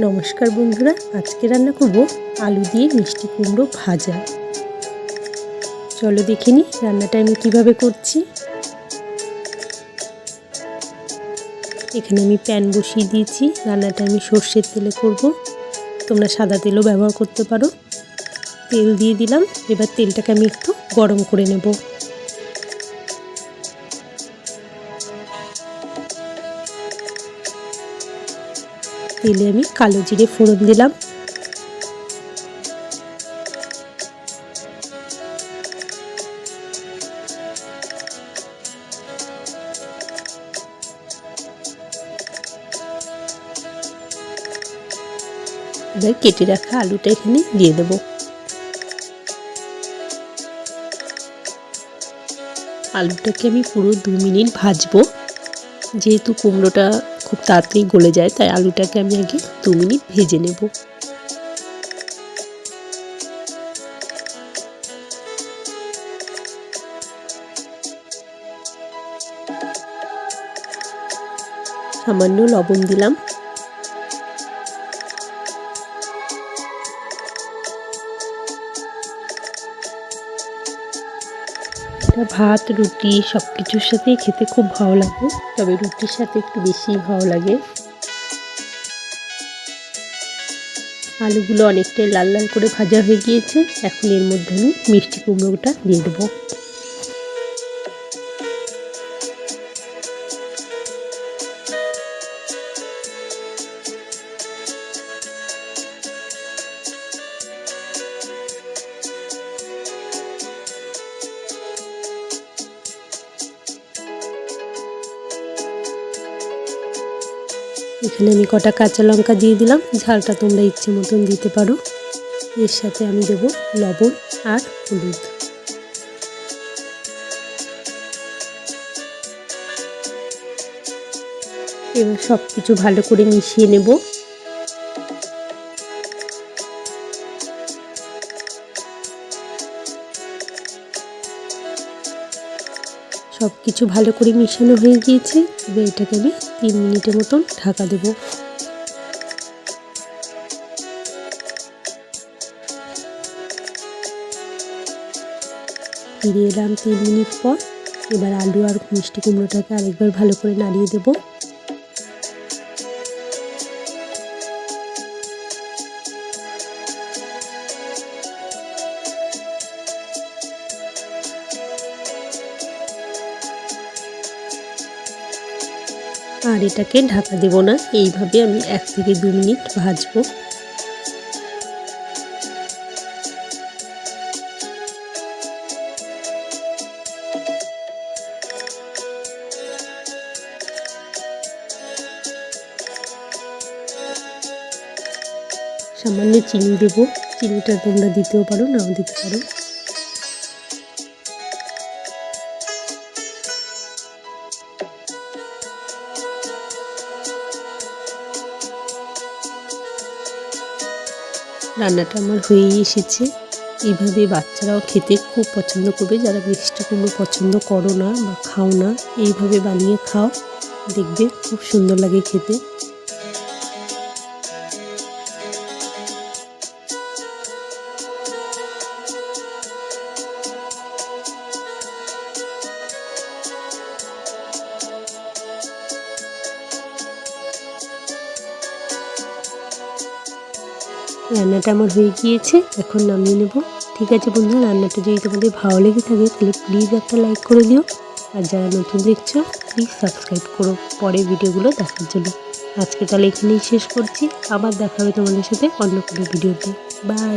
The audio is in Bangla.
নমস্কার বন্ধুরা, আজকে রান্না করব আলু দিয়ে মিষ্টি কুমড়ো ভাজা। চলো দেখে নিই রান্নাটা আমি কীভাবে করছি। এখানে আমি প্যান বসিয়ে দিয়েছি, রান্নাটা আমি সর্ষের তেলে করব। তোমরা সাদা তেলও ব্যবহার করতে পারো। তেল দিয়ে দিলাম, এবার তেলটাকে আমি একটু গরম করে নেব। তেলে আমি কালো জিরে ফোড়ন দিলাম। এবার কেটে রাখা আলুটা এখানে দিয়ে দেবো। আলুটাকে আমি পুরো দু মিনিট ভাজবো। যেহেতু কুমড়োটা খুব তাড়াতাড়ি গলে যায়, তাই আলুটাকে আমি আগে দু মিনিট ভেজে নেব। সামান্য লবণ দিলাম। এটা ভাত, রুটি সব কিছুর সাথেই খেতে খুব ভালো লাগে। তবে রুটির সাথে একটু বেশি ভালো লাগে। আলুগুলো অনেকটাই লাল লাল করে ভাজা হয়ে গিয়েছে। এখন এর মধ্যে আমি মিষ্টি কুমড়োটা দিয়ে দেবো। এখানে আমি কটা কাঁচা লঙ্কা দিয়ে দিলাম। ঝালটা তোমরা ইচ্ছে মতন দিতে পারো। এর সাথে আমি দেব লবণ আর হলুদ। এবার সব কিছু ভালো করে মিশিয়ে নেব। সব কিছু ভালো করে মিশানো হয়ে গিয়েছে। এবার এটাকে আমি তিন মিনিটের মতন ঢাকা দেব। ফিরে এলাম তিন মিনিট পর। এবার আলু আর মিষ্টি কুমড়োটাকে আরেকবার ভালো করে নাড়িয়ে দেবো। আর এটাকে ঢাকা দেব না। এইভাবে আমি এক থেকে দু মিনিট ভাজবো। সামান্য চিনি দেবো। চিনিটা তোমরা দিতেও পারো, নাও দিতে পারো। রান্নাটা আমার হয়েই এসেছে। এইভাবে বাচ্চারাও খেতে খুব পছন্দ করবে। যারা মিষ্টি কুমড়ো পছন্দ করো না বা খাও না, এইভাবে বানিয়ে খাও। দেখবে খুব সুন্দর লাগে খেতে। রান্নাটা আমার হয়ে গিয়েছে, এখন নামিয়ে নেব। ঠিক আছে বন্ধুরা, রান্নাটা যদি তোমাদের ভালো লেগে থাকে, তাহলে প্লিজ একটা লাইক করে দিও। আর যারা নতুন দেখছ প্লিজ সাবস্ক্রাইব করো পরের ভিডিওগুলো দেখার জন্য। আজকে তাহলে এখানেই শেষ করছি, আবার দেখা হবে তোমাদের সাথে অন্য কোনো ভিডিওতে। বাই